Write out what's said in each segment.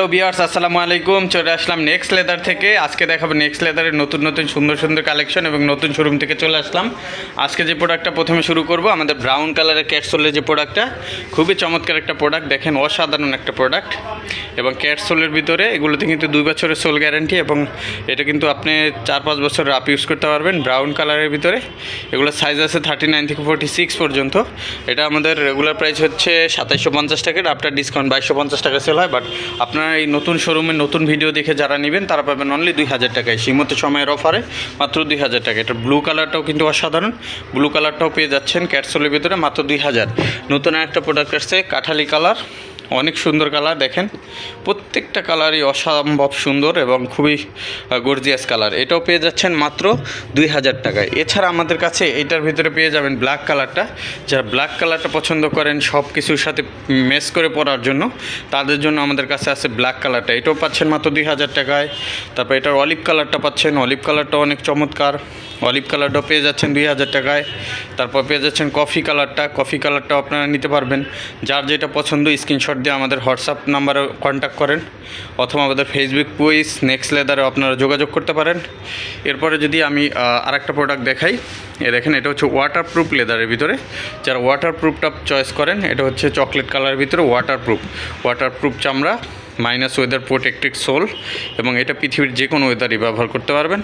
Hello বিয়ার্স আসসালামু আলাইকুম। চলে আসলাম নেক্সট লেদার থেকে। আজকে দেখাবো নেক্সট লেদারের নতুন নতুন সুন্দর সুন্দর কালেকশন এবং নতুন শোরুম থেকে চলে আসলাম। আজকে যে প্রোডাক্টটা প্রথমে শুরু করব, আমাদের ব্রাউন কালারের ক্যাটসোলের যে প্রোডাক্টটা খুবই চমৎকার একটা প্রোডাক্ট দেখেন অসাধারণ একটা প্রোডাক্ট এবং ক্যাটসোলের ভিতরে এগুলোতে কিন্তু দুই বছরের সোল গ্যারান্টি এবং এটা কিন্তু আপনি চার পাঁচ বছর আপ ইউজ করতে পারবেন ব্রাউন কালারের ভিতরে। এগুলো সাইজ আছে থার্টি নাইন থেকে ফোর্টি সিক্স পর্যন্ত। এটা আমাদের রেগুলার প্রাইস হচ্ছে সাতাইশশো পঞ্চাশ টাকা আফটার ডিসকাউন্ট বাইশশো পঞ্চাশ টাকা সেল হয় বাট আপনারা এই নতুন শোরুমের নতুন ভিডিও দেখে যারা নেবেন, তারা পাবেন অনলি দুই হাজার টাকায় সীমিত সময়ের অফারে মাত্র দুই হাজার টাকা। এটা ব্লু কালারটাও কিন্তু অসাধারণ। ব্লু কালারটাও পেয়ে যাচ্ছেন ক্যাটসোলের ভিতরে মাত্র দুই হাজার। নতুন একটা প্রোডাক্ট আসছে, কাঠালি কালার অনেক সুন্দর কালার, দেখেন। প্রত্যেকটা কালারই অসম্ভব সুন্দর এবং খুবই গর্জিয়াস কালার। এটাও পেয়ে যাচ্ছেন মাত্র দুই হাজার টাকায়। এছাড়া আমাদের কাছে এটার ভিতরে পেয়ে যাবেন ব্ল্যাক কালারটা। যারা ব্ল্যাক কালারটা পছন্দ করেন সব কিছুর সাথে মেস করে পরার জন্য, তাদের জন্য আমাদের কাছে আছে ব্ল্যাক কালারটা। এটাও পাচ্ছেন মাত্র দুই হাজার টাকায়। তারপর এটার অলিভ কালারটা পাচ্ছেন। অলিভ কালারটা অনেক চমৎকার। অলিভ কালারটাও পেয়ে যাচ্ছেন দুই হাজার টাকায়। তারপর পেয়ে যাচ্ছেন কফি কালারটা। কফি কালারটাও আপনারা নিতে পারবেন। যার যেটা পছন্দ, স্ক্রিনশট দিয়ে আমাদের হোয়াটসঅ্যাপ নাম্বারে কন্ট্যাক্ট করেন। অথবা আমাদের ফেসবুক পেজ নেক্সট লেদারে আপনারা যোগাযোগ করতে পারেন। এরপরে যদি আমি আরেকটা প্রোডাক্ট দেখাই, এ দেখেন এটা হচ্ছে ওয়াটার প্রুফ লেদারের ভিতরে। যারা ওয়াটার প্রুফটা চয়েস করেন, এটা হচ্ছে চকলেট কালারের ভিতরে ওয়াটার প্রুফ ওয়াটার প্রুফ চামড়া। মাইনাস ওয়েদার প্রোটেক্টেড সোল এবং এটা পৃথিবীর যে কোনো ওয়েদারই ব্যবহার করতে পারবেন।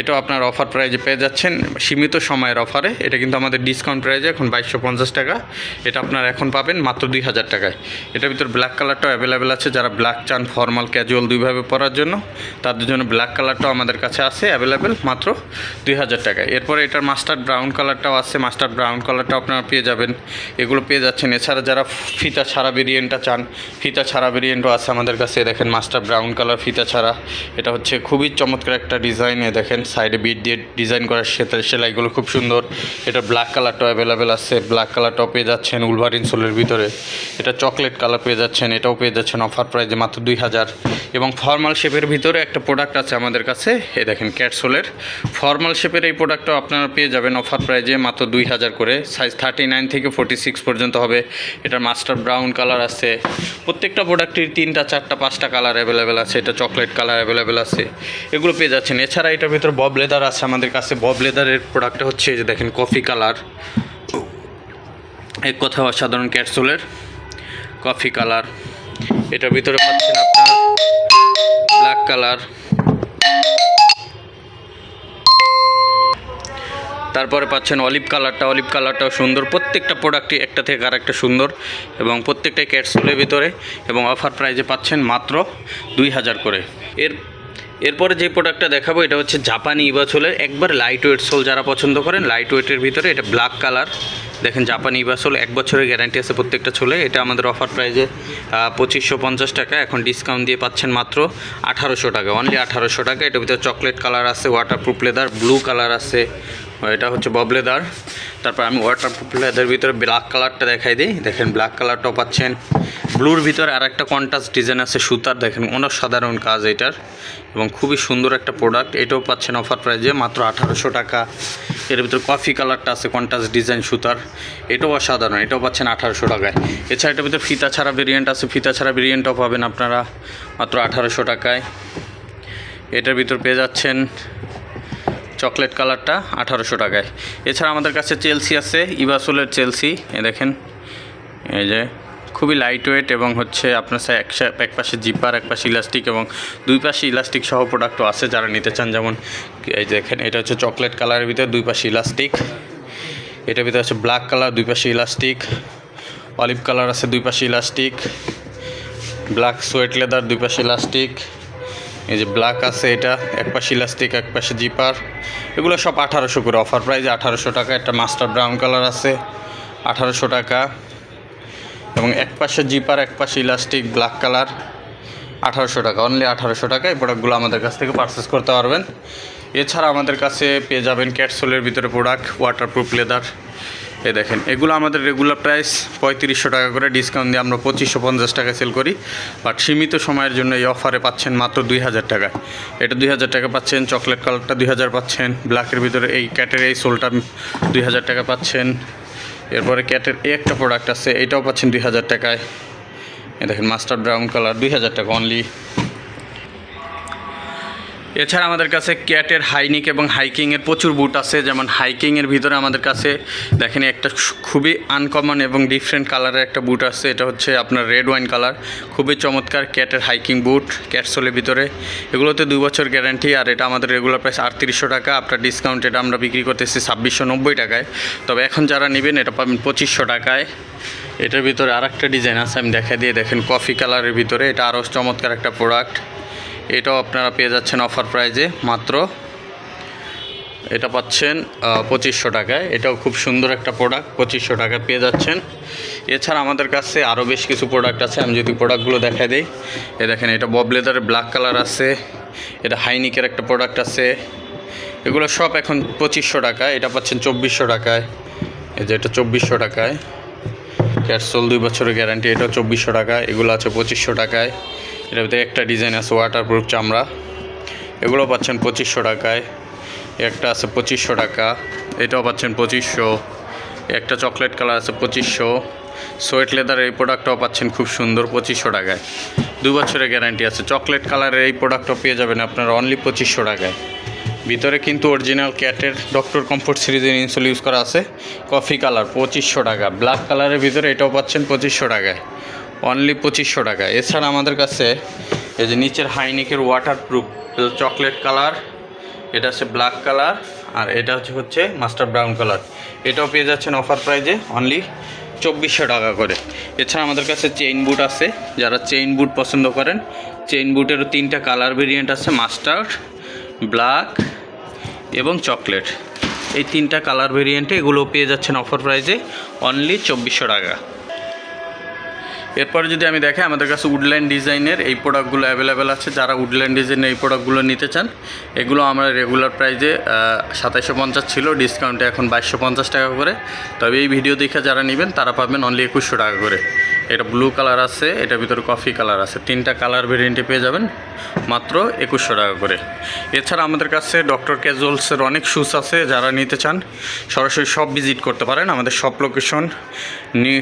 এটাও আপনার অফার প্রাইজে পেয়ে যাচ্ছেন। সীমিত সময়ের অফারে এটা কিন্তু আমাদের ডিসকাউন্ট প্রাইজে এখন বাইশশো পঞ্চাশ টাকা। এটা আপনার এখন পাবেন মাত্র দুই হাজার টাকায়। এটার ভিতর ব্ল্যাক কালারটাও অ্যাভেলেবেল আছে। যারা ব্ল্যাক চান ফর্মাল ক্যাজুয়াল দুইভাবে পরার জন্য, তাদের জন্য ব্ল্যাক কালারটাও আমাদের কাছে আছে অ্যাভেলেবেল মাত্র দুই হাজার টাকায়। এরপরে এটার মাস্টার ব্রাউন কালারটাও আছে। মাস্টার ব্রাউন কালারটাও আপনারা পেয়ে যাবেন। এগুলো পেয়ে যাচ্ছেন। এছাড়া যারা ফিতা ছাড়া ভেরিয়েন্টটা চান, ফিতা ছাড়া ভেরিয়েন্টও আছে আমাদের কাছে, দেখেন মাস্টার ব্রাউন কালার ফিতা ছাড়া। এটা হচ্ছে খুবই চমৎকার একটা ডিজাইন এ দেখেন সাইডে বিট দিয়ে ডিজাইন করা সেতার সেলাইগুলো খুব সুন্দর। এটা ব্ল্যাক কালারটাও অ্যাভেলেবেল আছে ব্ল্যাক কালারটাও পেয়ে যাচ্ছেন উলভারিন সোলের ভিতরে। এটা চকলেট কালার পেয়ে যাচ্ছেন, এটাও পেয়ে যাচ্ছেন অফার প্রাইজে মাত্র দুই হাজার। এবং ফর্মাল শেপের ভিতরে একটা প্রোডাক্ট আছে আমাদের কাছে, এ দেখেন ক্যাটসোলের ফর্মাল শেপের এই প্রোডাক্টটাও আপনারা পেয়ে যাবেন অফার প্রাইজে মাত্র দুই হাজার করে। সাইজ থার্টি নাইন থেকে ফোর্টি সিক্স পর্যন্ত হবে। এটার মাস্টার ব্রাউন কালার আছে। প্রত্যেকটা প্রোডাক্টের তিনটা, চারটা পাঁচটা কালার অ্যাভেলেবেল আছে, এটা চকলেট কালার অ্যাভেলেবেল আছে, এগুলো পেয়ে যাচ্ছেন। এছাড়া এটার ভিতরে বব লেদার আছে আমাদের কাছে। বব লেদারের প্রোডাক্টটা হচ্ছে যে দেখেন কফি কালার এক কথা অসাধারণ ক্যাটসোলের কফি কালার এটার ভিতরে পাচ্ছেন আপনার ব্ল্যাক কালার তারপরে পাচ্ছেন অলিভ কালারটা। অলিভ কালারটাও সুন্দর। প্রত্যেকটা প্রোডাক্টই একটা থেকে আর একটা সুন্দর এবং প্রত্যেকটাই ক্যাটসোলের ভিতরে এবং অফার প্রাইজে পাচ্ছেন মাত্র দুই হাজার করে। এর, এরপরে যে প্রোডাক্টটা দেখাবো, এটা হচ্ছে জাপানি ইবাসোলের একবার লাইট ওয়েট সোল যারা পছন্দ করেন লাইট ওয়েটের ভিতরে এটা ব্ল্যাক কালার দেখেন জাপানি ইবাসোল এক বছরের গ্যারান্টি আছে প্রত্যেকটা ছোলে এটা আমাদের অফার প্রাইজে পঁচিশশো পঞ্চাশ টাকা। এখন ডিসকাউন্ট দিয়ে পাচ্ছেন মাত্র আঠারোশো টাকা। অনলি আঠারোশো টাকা। এটার ভিতরে চকলেট কালার আছে ওয়াটারপ্রুফ লেদার ব্লু কালার আছে এটা হচ্ছে বব লেদার তারপর আমি ওয়াটারপ্রুফ লেদার ভিতরে ব্ল্যাক কালারটা দেখাই দিই। দেখেন ব্ল্যাক কালারটাও পাচ্ছেন। ব্লুর ভিতরে আর একটা কন্ট্রাস্ট ডিজাইন আছে, সুতার। দেখেন, অনেক সাধারণ কাজ এটার। এবং খুবই সুন্দর একটা প্রোডাক্ট এটাও পাচ্ছেন অফার প্রাইজে মাত্র আঠারোশো টাকা। এর ভিতরে কফি কালারটা আছে কন্ট্রাস্ট ডিজাইন সুতার। এটাও অসাধারণ। এটাও পাচ্ছেন আঠারোশো টাকায়। এছাড়া এটার ভিতরে ফিতা ছাড়া ভেরিয়েন্ট আছে। ফিতা ছাড়া ভেরিয়েন্টও পাবেন আপনারা মাত্র আঠারোশো টাকায়। এটার ভিতর পেয়ে যাচ্ছেন চকলেট কালারটা আঠারোশো টাকায়। এছাড়া আমাদের কাছে চেলসি আছে ইবাসোলের চেলসি। এ দেখেন, এই যে খুবই লাইট ওয়েট এবং হচ্ছে আপনার সা- একসা এক পাশে জিপার, এক পাশে ইলাস্টিক এবং দুই পাশে ইলাস্টিক সহ প্রোডাক্টও আছে যারা নিতে চান। যেমন, এই দেখেন, এটা হচ্ছে চকলেট কালারের ভিতরে দুই পাশে ইলাস্টিক এটার ভিতরে আছে ব্ল্যাক কালার দুই পাশে ইলাস্টিক অলিভ কালার আছে, দুই পাশে ইলাস্টিক ব্ল্যাক সোয়েট লেদার দুই পাশে ইলাস্টিক এই যে ব্ল্যাক আছে এটা এক পাশে ইলাস্টিক এক পাশে জিপার এগুলো সব আঠারোশো করে অফার প্রাইস আঠারোশো টাকা। একটা মাস্টার ব্রাউন কালার আছে, আঠারোশো টাকা। এবং এক পাশে জিপার এক পাশে ইলাস্টিক ব্ল্যাক কালার আঠারোশো টাকা। অনলি আঠারোশো টাকা, এই প্রোডাক্টগুলো আমাদের কাছ থেকে পারচেস করতে পারবেন। এছাড়া আমাদের কাছে পেয়ে যাবেন ক্যাটসোলের ভিতরে প্রোডাক্ট ওয়াটারপ্রুফ লেদার এ দেখেন, এগুলো আমাদের রেগুলার প্রাইস পঁয়ত্রিশশো টাকা করে ডিসকাউন্ট দিয়ে আমরা পঁচিশশো পঞ্চাশ টাকা সেল করি। বাট সীমিত সময়ের জন্য এই অফারে পাচ্ছেন মাত্র দুই হাজার টাকা। এটা দুই হাজার টাকা পাচ্ছেন চকলেট কালারটা দুই হাজার পাচ্ছেন ব্ল্যাকের ভিতরে এই ক্যাটের এই সোলটা দুই হাজার টাকা পাচ্ছেন। এরপরে ক্যাটের এই একটা প্রোডাক্ট আছে, এটাও পাচ্ছেন দুই হাজার টাকায়। এ দেখেন মাস্টার ব্রাউন কালার দুই হাজার টাকা অনলি এছাড়া আমাদের কাছে ক্যাটের হাইনিক এবং হাইকিংয়ের প্রচুর বুট আছে। যেমন হাইকিংয়ের ভিতরে আমাদের কাছে দেখেন একটা খুবই আনকমন এবং ডিফারেন্ট কালারের একটা বুট আছে। এটা হচ্ছে আপনার রেড ওয়াইন কালার খুবই চমৎকার ক্যাটের হাইকিং বুট ক্যাটসোলের ভিতরে। এগুলোতে দুই বছর গ্যারান্টি আর এটা আমাদের রেগুলার প্রাইস আটত্রিশশো টাকা। আপনার ডিসকাউন্ট এটা আমরা বিক্রি করতেছি ছাব্বিশশো নব্বই টাকায়। তবে এখন যারা নেবেন, এটা পাবেন পঁচিশশো টাকায়। এটার ভিতরে আর একটা ডিজাইন আছে, আমি দেখা দিয়ে দেখেন কফি কালারের ভিতরে। এটা আরও চমৎকার একটা প্রোডাক্ট এটাও আপনারা পেয়ে যাচ্ছেন অফার প্রাইজে মাত্র এটা পাচ্ছেন পঁচিশশো টাকায়। এটাও খুব সুন্দর একটা প্রোডাক্ট পঁচিশশো টাকায় পেয়ে যাচ্ছেন। এছাড়া আমাদের কাছে আরও বেশ কিছু প্রোডাক্ট আছে, আমি যদি প্রোডাক্টগুলো দেখাই দিই। এ দেখেন, এটা বব লেদারের ব্ল্যাক কালার আছে, এটা হাইনিকের একটা প্রোডাক্ট আছে। এগুলো সব এখন পঁচিশশো টাকায়, এটা পাচ্ছেন চব্বিশশো টাকায়। এই যে এটা চব্বিশশো টাকায়। ক্যাটসোল দুই বছরের গ্যারান্টি এটাও চব্বিশশো টাকা এগুলো আছে পঁচিশশো টাকায়। এটার ভিতরে একটা ডিজাইন আছে ওয়াটারপ্রুফ চামড়া। এগুলো পাচ্ছেন পঁচিশশো টাকায়। একটা আছে পঁচিশশো টাকা, এটাও পাচ্ছেন পঁচিশশো। একটা চকলেট কালার আছে পঁচিশশো। সোয়েট লেদার এই প্রোডাক্টটাও পাচ্ছেন খুব সুন্দর, পঁচিশশো টাকায়। দু বছরের গ্যারান্টি আছে। চকলেট কালারের এই প্রোডাক্টও পেয়ে যাবেন আপনারা অনলি পঁচিশশো টাকায়। ভিতরে কিন্তু অরিজিনাল ক্যাটের ডক্টর কমফোর্ট সিরিজের ইনসুল ইউজ করা আছে। কফি কালার পঁচিশশো টাকা। ব্ল্যাক কালারের ভিতরে এটাও পাচ্ছেন পঁচিশশো টাকায়। অনলি পঁচিশশো টাকা। এছাড়া আমাদের কাছে এই যে নিচের হাইনিকের ওয়াটার প্রুফ চকলেট কালার এটা হচ্ছে ব্ল্যাক কালার আর এটা হচ্ছে হচ্ছে মাস্টার ব্রাউন কালার এটাও পেয়ে যাচ্ছেন অফার প্রাইজে অনলি চব্বিশশো টাকা করে। এছাড়া আমাদের কাছে চেইন বুট আছে, যারা চেইন বুট পছন্দ করেন চেইন বুটেরও তিনটা কালার ভেরিয়েন্ট আছে মাস্টার্ড ব্ল্যাক এবং চকলেট এই তিনটা কালার ভেরিয়েন্টে এগুলো পেয়ে যাচ্ছেন অফার প্রাইজে অনলি চব্বিশশো টাকা। এরপরে যদি আমি দেখে আমাদের কাছে উডল্যান্ড ডিজাইনের এই প্রোডাক্টগুলো অ্যাভেলেবেল আছে। যারা উডল্যান্ড ডিজাইনের এই প্রোডাক্টগুলো নিতে চান, এগুলো আমরা রেগুলার প্রাইজে সাতাইশো পঞ্চাশ ছিল ডিসকাউন্টে এখন বাইশশো পঞ্চাশ টাকা করে। তবে এই ভিডিও দেখে যারা নেবেন, তারা পাবেন অনলি একুশশো টাকা করে। এটা ব্লু কালার আছে, এটা ভিতরে কফি কালার আছে। তিনটা কালার ভেরিয়েন্টে পেয়ে যাবেন, মাত্র একুশশো টাকা করে। এছাড়া আমাদের কাছে ডক্টর ক্যাজুয়ালসের অনেক শ্যুজ আছে, যারা নিতে চান, সরাসরি সব ভিজিট করতে পারেন। আমাদের সব লোকেশন নি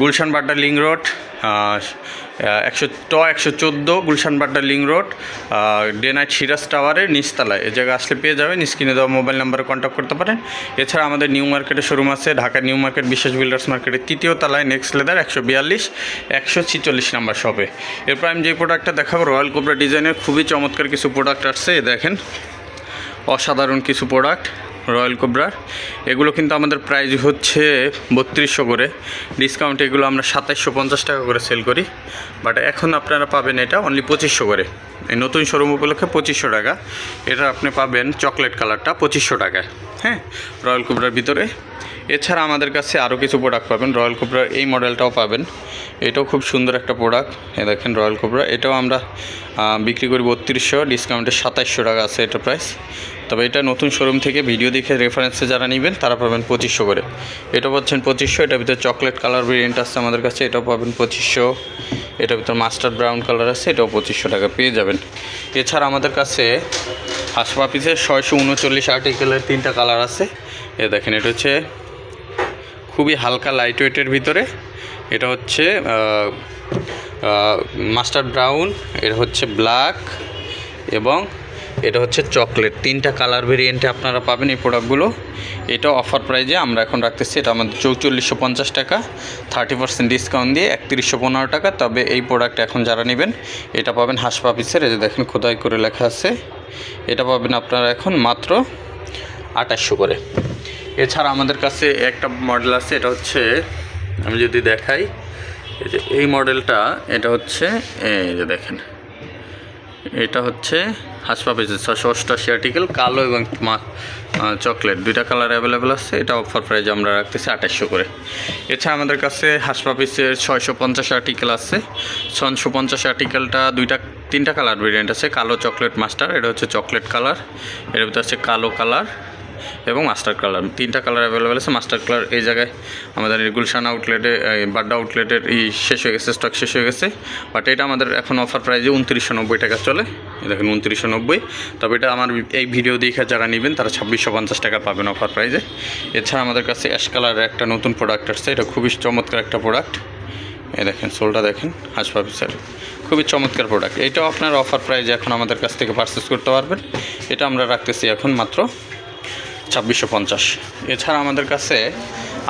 গুলশান বাড্ডা লিং রোড একশো ট, একশো চোদ্দ, Gulshan Badda link road day night Siraj টাওয়ারের নিচতলায়। এ জায়গায় আসলে পেয়ে যাবেন, স্ক্রিনে দেওয়া মোবাইল নাম্বারে কন্ট্যাক্ট করতে পারেন। এছাড়া আমাদের নিউ মার্কেটের শোরুম আছে, ঢাকা নিউ মার্কেট বিশেষ বিল্ডার্স মার্কেটের তৃতীয় তলায় নেক্সট লেদার একশো বিয়াল্লিশ, একশো ছিচল্লিশ নাম্বার শপে এরপর আমি যে প্রোডাক্টটা দেখাবো রয়্যাল কোবরা ডিজাইনের খুবই চমৎকার কিছু প্রোডাক্ট আসছে দেখেন। অসাধারণ কিছু প্রোডাক্ট রয়্যাল কোবরার। এগুলো কিন্তু আমাদের প্রাইস হচ্ছে বত্রিশশো করে। ডিসকাউন্ট এগুলো আমরা সাতাইশশো পঞ্চাশ টাকা করে সেল করি। বাট এখন আপনারা পাবেন এটা অনলি পঁচিশশো করে। এই নতুন শোরুম উপলক্ষে পঁচিশশো টাকা। এটা আপনি পাবেন চকলেট কালারটা পঁচিশশো টাকায়। হ্যাঁ রয়্যাল কোবরার ভিতরে। এছাড়া আমাদের কাছে আরও কিছু প্রোডাক্ট পাবেন। রয়্যাল কোবরার এই মডেলটাও পাবেন। এটাও খুব সুন্দর একটা প্রোডাক্ট এ দেখেন রয়্যাল কোবরা। এটাও আমরা বিক্রি করি বত্রিশশো ডিসকাউন্টে সাতাইশশো টাকা আছে এটা প্রাইস তবে এটা নতুন শোরুম থেকে ভিডিও দেখে রেফারেন্সে যারা নেবেন, তারা পাবেন পঁচিশশো করে। এটা পাচ্ছেন পঁচিশশো, এটার ভিতরে চকলেট কালার ভেরিয়েন্ট আছে আমাদের কাছে, এটাও পাবেন পঁচিশশো। এটার ভিতরে মাস্টার ব্রাউন কালার আছে, এটাও পঁচিশশো টাকা পেয়ে যাবেন। এছাড়া আমাদের কাছে হাসপা পিসের ছয়শো উনচল্লিশ আর্টিকেলের তিনটা কালার আছে। এ দেখেন, এটা হচ্ছে খুবই হালকা লাইট ওয়েটের ভিতরে। এটা হচ্ছে মাস্টার্ড ব্রাউন এটা হচ্ছে ব্ল্যাক এবং এটা হচ্ছে চকলেট। তিনটা কালার ভেরিয়েন্টে আপনারা পাবেন এই প্রোডাক্টগুলো এটা অফার প্রাইজে আমরা এখন রাখতেছি, এটা আমাদের চৌচল্লিশশো পঞ্চাশ টাকা। থার্টি পার্সেন্ট ডিসকাউন্ট দিয়ে একত্রিশশো পনেরো টাকা। তবে এই প্রোডাক্ট এখন যারা নেবেন, এটা পাবেন হাসপা পিসের এই যে দেখেন খোদাই করে লেখা আছে। এটা পাবেন আপনারা এখন মাত্র আঠাশশো করে। এছাড়া আমাদের কাছে একটা মডেল আছে, এটা হচ্ছে, আমি যদি দেখাই, এই যে এই মডেলটা এটা হচ্ছে, এই যে দেখেন, এটা হচ্ছে হাসপা পেজের ছশো অষ্টাশি আর্টিকেল কালো এবং চকলেট দুইটা কালার অ্যাভেলেবেল আছে। এটা অফার প্রাইজ আমরা রাখতেছি আঠাশশো করে। এছাড়া আমাদের কাছে হাসপা পিসের ছয়শো পঞ্চাশ আর্টিকেল আছে। ছশো পঞ্চাশ আর্টিকেলটা দুইটা তিনটা কালার ভেরিয়েন্ট আছে। কালো চকলেট মাস্টার এটা হচ্ছে চকলেট কালারের ভিতরে আছে কালো কালার এবং মাস্টার কালার। তিনটা কালার অ্যাভেলেবেল আছে, মাস্টার কালার এই জায়গায় আমাদের গুলশান আউটলেটে বাড্ডা আউটলেটের এই শেষ হয়ে গেছে স্টক শেষ হয়ে গেছে। বাট এটা আমাদের এখন অফার প্রাইজে উনত্রিশশো নব্বই টাকা চলে। দেখেন উনত্রিশশো নব্বই। তবে এটা আমার এই ভিডিও দেখে যারা নেবেন, তারা ছাব্বিশশো পঞ্চাশ টাকা পাবেন অফার প্রাইজে এছাড়া আমাদের কাছে অ্যাশ কালারের একটা নতুন প্রোডাক্ট আসছে, এটা খুবই চমৎকার একটা প্রোডাক্ট এই দেখেন, সোলটা দেখেন হাসপা স্যার খুবই চমৎকার প্রোডাক্ট এটাও আপনার অফার প্রাইজে এখন আমাদের কাছ থেকে পারচেস করতে পারবেন। এটা আমরা রাখতেছি এখন মাত্র ছাব্বিশশো পঞ্চাশ। এছাড়া আমাদের কাছে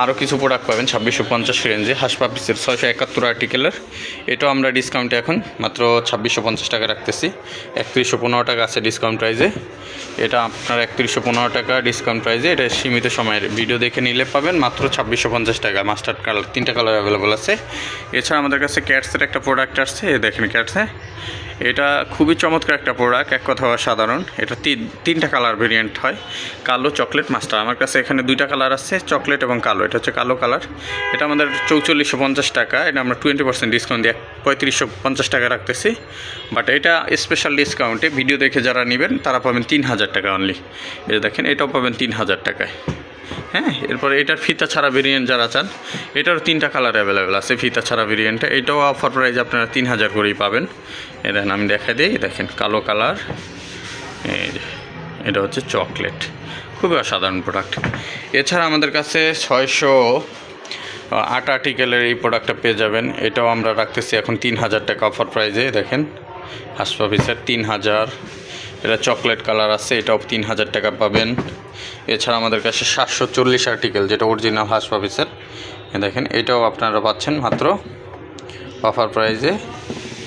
আরও কিছু প্রোডাক্ট পাবেন, ছাব্বিশশো পঞ্চাশ রেঞ্জে হাসপা পিসের ছয়শো একাত্তর আর্টিকেলের এটাও আমরা ডিসকাউন্টে এখন মাত্র ছাব্বিশশো পঞ্চাশ টাকা রাখতেছি। একত্রিশশো পনেরো টাকা আছে ডিসকাউন্ট প্রাইজে এটা আপনার একত্রিশশো পনেরো টাকা ডিসকাউন্ট প্রাইজে এটা সীমিত সময়ের ভিডিও দেখে নিলে পাবেন, মাত্র ছাব্বিশশো পঞ্চাশ টাকা। মাস্টার্ড কালার তিনটা কালার অ্যাভেলেবল আছে। এছাড়া আমাদের কাছে ক্যাটসের একটা প্রোডাক্ট আসছে দেখেন ক্যাটসে এটা খুবই চমৎকার একটা প্রোডাক্ট এক কথা সাধারণ এটা তিন, তিনটা কালার ভেরিয়েন্ট হয়, কালো চকলেট মাস্টার। আমার কাছে এখানে দুইটা কালার আছে, চকলেট এবং কালো। এটা হচ্ছে কালো কালার। এটা আমাদের চৌচল্লিশশো পঞ্চাশ টাকা, এটা আমরা টোয়েন্টি পার্সেন্ট ডিসকাউন্ট দিয়ে পঁয়ত্রিশশো পঞ্চাশ টাকা রাখতেছি। বাট এটা স্পেশাল ডিসকাউন্টে ভিডিও দেখে যারা নেবেন, তারা পাবেন তিন হাজার টাকা অনলি এই দেখেন, এটাও পাবেন তিন হাজার টাকায়। হ্যাঁ এরপরে এটার ফিতা ছাড়া ভেরিয়েন্ট যারা চান, এটারও তিনটা কালার অ্যাভেলেবেল আছে ফিতা ছাড়া ভেরিয়েন্টটা এটাও অফার প্রাইস আপনারা তিন হাজার করেই পাবেন। দেখেন, আমি দেখা দিই, দেখেন, কালো কালার। এটা হচ্ছে চকলেট। খুবই অসাধারণ প্রোডাক্ট এছাড়া আমাদের কাছে ছয়শো আট আর্টিকেলের এই প্রোডাক্টটা পেয়ে যাবেন। এটাও আমরা রাখতেছি এখন তিন হাজার টাকা অফার প্রাইজে দেখেন। হাসপাফিসের তিন হাজার। এটা চকলেট কালার আছে, এটাও তিন হাজার টাকা পাবেন। এছাড়া আমাদের কাছে সাতশো চল্লিশ আর্টিকেল যেটা অরিজিনাল হাসপাফিসের দেখেন, এটাও আপনারা পাচ্ছেন মাত্র অফার প্রাইজে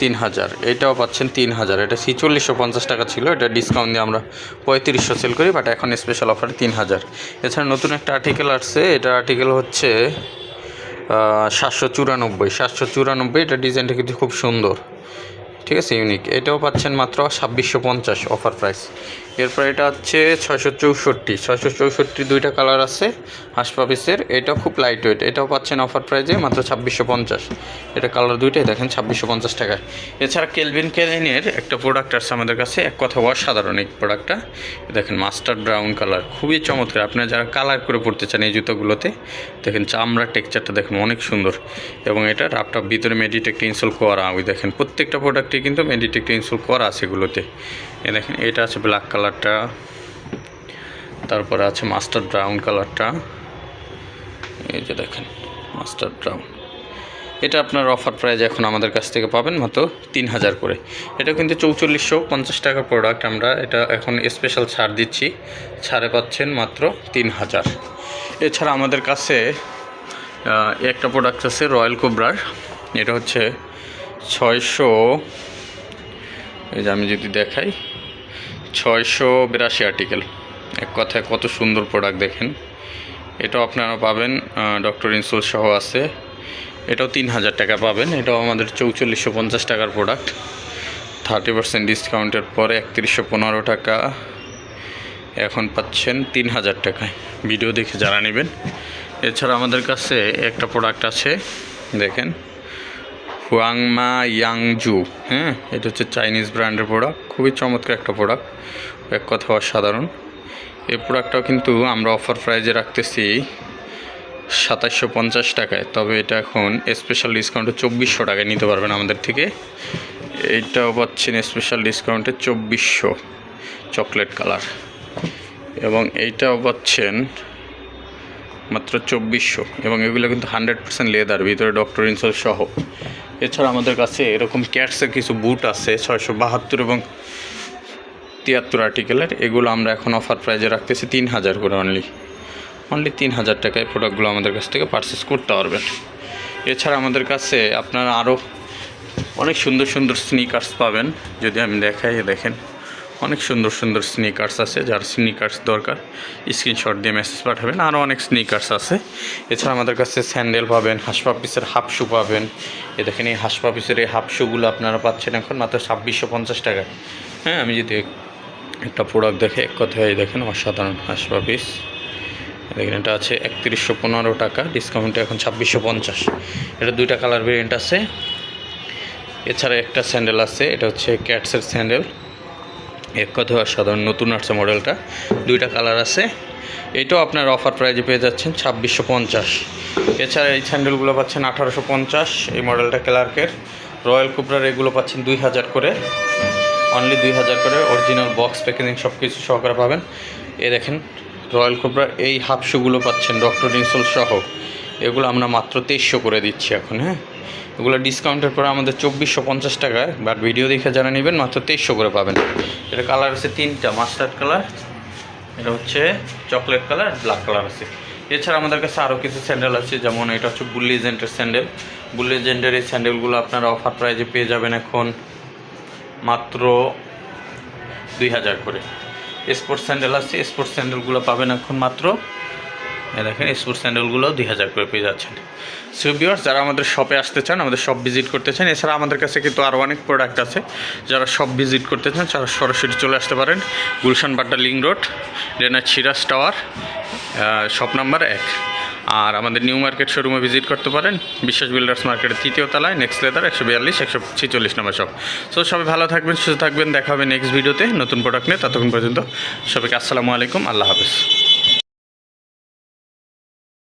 তিন হাজার এটাও পাচ্ছেন তিন হাজার এটা ছিচল্লিশশো পঞ্চাশ টাকা ছিল। এটা ডিসকাউন্ট দিয়ে আমরা পঁয়ত্রিশশো সেল করি বাট এখন স্পেশাল অফার তিন হাজার এছাড়া নতুন একটা আর্টিকেল আসছে। এটা আর্টিকেল হচ্ছে সাতশো চুরানব্বই। সাতশো চুরানব্বই, এটা ডিজাইনটা কিন্তু খুব সুন্দর। ঠিক আছে ইউনিক এটাও পাচ্ছেন মাত্র ছাব্বিশশো পঞ্চাশ অফার প্রাইস এরপর এটা হচ্ছে ছয়শো চৌষট্টি। ছয়শো চৌষট্টি দুইটা কালার আছে, হাসপাপিসের। এটাও খুব লাইট ওয়েট এটাও পাচ্ছেন অফার প্রাইজে মাত্র ছাব্বিশশো পঞ্চাশ। এটা কালার দুইটাই দেখেন, ছাব্বিশশো পঞ্চাশ টাকায়। এছাড়া কেলভিন কেলিনের একটা প্রোডাক্ট আছে আমাদের কাছে, এক কথা অসাধারণ এই প্রোডাক্টটা দেখেন মাস্টার ব্রাউন কালার খুবই চমৎকার। আপনারা যারা কালার করে পড়তে চান এই জুতোগুলোতে, দেখেন চামড়ার টেক্সচারটা দেখেন অনেক সুন্দর। এবং এটা রাপটা ভিতরে মেডিটেক্ট ইনসোল করা, ওই দেখেন প্রত্যেকটা প্রোডাক্টে কিন্তু মেডিটেক্ট ইনসোল করা আছে এগুলোতে। এ দেখেন, এটা আছে ব্ল্যাক কালারটা তারপরে আছে মাস্টার ব্রাউন কালারটা এই যে দেখেন মাস্টার ব্রাউন এটা আপনার অফার প্রাইজ এখন আমাদের কাছ থেকে পাবেন মাত্র তিন হাজার করে। এটা কিন্তু চৌচল্লিশশো পঞ্চাশ টাকার প্রোডাক্ট আমরা এটা এখন স্পেশাল ছাড় দিচ্ছি। ছাড়ে পাচ্ছেন মাত্র তিন হাজার। এছাড়া আমাদের কাছে একটা প্রোডাক্ট আছে রয়্যাল কোবরার এটা হচ্ছে ছয়শো, এই যে আমি যদি দেখাই, ছয়শো বিরাশি আর্টিকেল এক কথায় কত সুন্দর প্রোডাক্ট দেখেন। এটাও আপনারা পাবেন ডক্টর ইনসোল সহ আছে। এটাও তিন হাজার টাকা পাবেন। এটাও আমাদের চৌচল্লিশশো পঞ্চাশ টাকার প্রোডাক্ট থার্টি পার্সেন্ট ডিসকাউন্টের পরে একত্রিশশো পনেরো টাকা। এখন পাচ্ছেন তিন হাজার টাকায়। ভিডিও দেখে যারা নেবেন। এছাড়া আমাদের কাছে একটা প্রোডাক্ট আছে, দেখেন। হুয়াংমা ইয়াংজু হ্যাঁ? এটা হচ্ছে চাইনিজ ব্র্যান্ডের প্রোডাক্ট খুবই চমৎকার একটা প্রোডাক্ট এক কথা অসাধারণ। এই প্রোডাক্টটাও কিন্তু আমরা অফার প্রাইজে রাখতেছি সাতাশশো পঞ্চাশ টাকায়। তবে এটা এখন স্পেশাল ডিসকাউন্টে চব্বিশশো টাকায় নিতে পারবেন আমাদের থেকে। এইটাও পাচ্ছেন স্পেশাল ডিসকাউন্টে চব্বিশশো চকলেট কালার এবং এইটাও পাচ্ছেন মাত্র চব্বিশশো এবং এগুলো কিন্তু হান্ড্রেড পার্সেন্ট লেদার ভিতরে ডক্টর ইনসোল সহ। এছাড়া আমাদের কাছে এরকম ক্যাটসের কিছু বুট আছে, ছয়শো বাহাত্তর এবং তিয়াত্তর আর্টিকেলের এগুলো আমরা এখন অফার প্রাইজে রাখতেছি তিন হাজার করে অনলি অনলি তিন হাজার টাকায় প্রোডাক্টগুলো আমাদের কাছ থেকে পারচেস করতে পারবেন। এছাড়া আমাদের কাছে আপনারা আরও অনেক সুন্দর সুন্দর স্নিকার্স পাবেন। যদি আমি দেখাই, দেখেন। অনেক সুন্দর সুন্দর স্নিকার্স আছে, যার স্নিকার্স দরকার। স্ক্রিনশট দিয়ে মেসেজ পাঠাবেন। আরও অনেক স্নিকার্স আছে। এছাড়া আমাদের কাছে স্যান্ডেল পাবেন হাসপাপিসের হাফ শু পাবেন। এ দেখেন এই হাসপাপিসের এই হাফ শুগুলো আপনারা পাচ্ছেন এখন মাত্র ছাব্বিশশো পঞ্চাশ টাকায় হ্যাঁ আমি যদি একটা প্রোডাক্ট দেখে, এক কথায় দেখেন, অসাধারণ হাসপাপিস দেখেন, এটা আছে একত্রিশশো পনেরো টাকা ডিসকাউন্টে এখন ছাব্বিশশো পঞ্চাশ। এটা দুইটা কালার ভেরিয়েন্ট আছে। এছাড়া একটা স্যান্ডেল আছে, এটা হচ্ছে ক্যাটসের স্যান্ডেল এক কথায় অসাধারণ নতুন আসছে মডেলটা। দুইটা কালার আছে। এটাও আপনার অফার প্রাইজে পেয়ে যাচ্ছেন ছাব্বিশশো পঞ্চাশ। এছাড়া এই স্যান্ডেলগুলো পাচ্ছেন আঠারোশো পঞ্চাশ, এই মডেলটা ক্লার্কের। রয়্যাল কুবরার এগুলো পাচ্ছেন দুই হাজার করে। অনলি দুই হাজার করে অরিজিনাল বক্স প্যাকেজিং সব কিছু সহকারে পাবেন। এ দেখেন, রয়্যাল কোবরার এই হাফ শুগুলো পাচ্ছেন ডক্টর ইনসোল সহ। এগুলো আমরা মাত্র তেইশশো করে দিচ্ছি এখন হ্যাঁ? এগুলো ডিসকাউন্টের পরে আমাদের চব্বিশশো পঞ্চাশ টাকায় বাট ভিডিও দেখে যারা নেবেন মাত্র তেইশশো করে পাবেন। এটা কালার আছে তিনটা মাস্টার্ড কালার এটা হচ্ছে চকলেট কালার ব্ল্যাক কালার আছে। এছাড়া আমাদের কাছে আরও কিছু স্যান্ডেল আছে, যেমন এটা হচ্ছে বুল্লি জেন্টের স্যান্ডেল বুল্লি জেন্টের এই স্যান্ডেলগুলো আপনারা অফার প্রাইজে পেয়ে যাবেন এখন মাত্র দুই হাজার করে। স্পোর্টস স্যান্ডেল আছে স্পোর্টস স্যান্ডেলগুলো পাবেন এখন মাত্র দেখেন স্পোর্টস স্যান্ডেলগুলো দুই হাজার করে পেয়ে যাচ্ছেন। সো ভিউয়ার্স যারা আমাদের শপে আসতে চান, আমাদের শপ ভিজিট করতে চান, এছাড়া আমাদের কাছে কিন্তু আরও অনেক প্রোডাক্ট আছে। যারা শপ ভিজিট করতে চান, তারা সরাসরি চলে আসতে পারেন। গুলশান বাড্ডা লিং রোড রেনার সিরাজ টাওয়ার শপ নাম্বার এক। আর আমাদের নিউ মার্কেট শোরুমে ভিজিট করতে পারেন। বিশ্বাস বিল্ডার্স মার্কেটের তৃতীয় তলায় নেক্সট লেদার একশো বিয়াল্লিশ, একশো ছিচল্লিশ নম্বর শপ সো সবাই ভালো থাকবেন, সুস্থ থাকবেন, দেখা হবে নেক্সট ভিডিওতে নতুন প্রোডাক্ট নিয়ে, ততক্ষণ পর্যন্ত সবাইকে আসসালামু আলাইকুম, আল্লাহ হাফিজ।